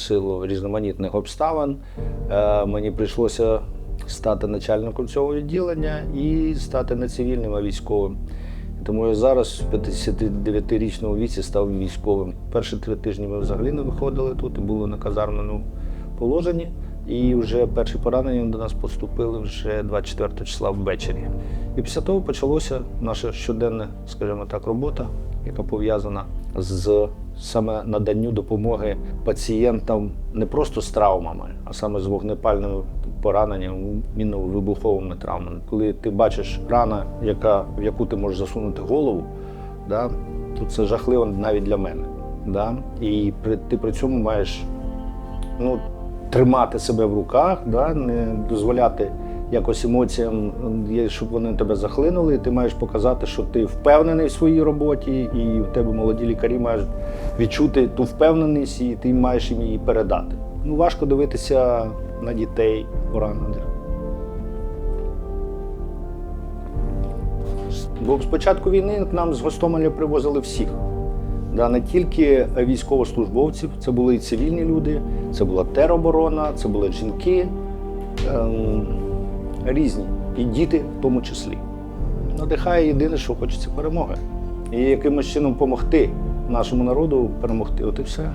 силу різноманітних обставин е, мені прийшлося стати начальником цього відділення і стати не цивільним, а військовим. Тому я зараз в 59-річному віці став військовим. Перші три тижні ми взагалі не виходили тут і були на казарменому положенні. І вже перші поранення до нас поступили вже 24 числа ввечері. І після того почалося наша щоденна, скажімо так, робота, яка пов'язана з саме наданню допомоги пацієнтам не просто з травмами, а саме з вогнепальними пораненнями, мінно-вибуховими травмами. Коли ти бачиш рана, яка, в яку ти можеш засунути голову, да, то це жахливо навіть для мене. Да? І при, ти при цьому маєш ну, тримати себе в руках, да? не дозволяти якось емоціям, щоб вони тебе захлинули. Ти маєш показати, що ти впевнений в своїй роботі, і в тебе молоді лікарі мають відчути ту впевненість, і ти маєш їм її передати. Ну, важко дивитися на дітей поранених. Бо з початку війни к нам з Гостомеля привозили всіх. Да, не тільки військовослужбовців, це були і цивільні люди, це була тероборона, це були жінки ем, різні, і діти в тому числі. Надихає єдине, що хочеться перемоги. І якимось чином допомогти нашому народу перемогти. От і все.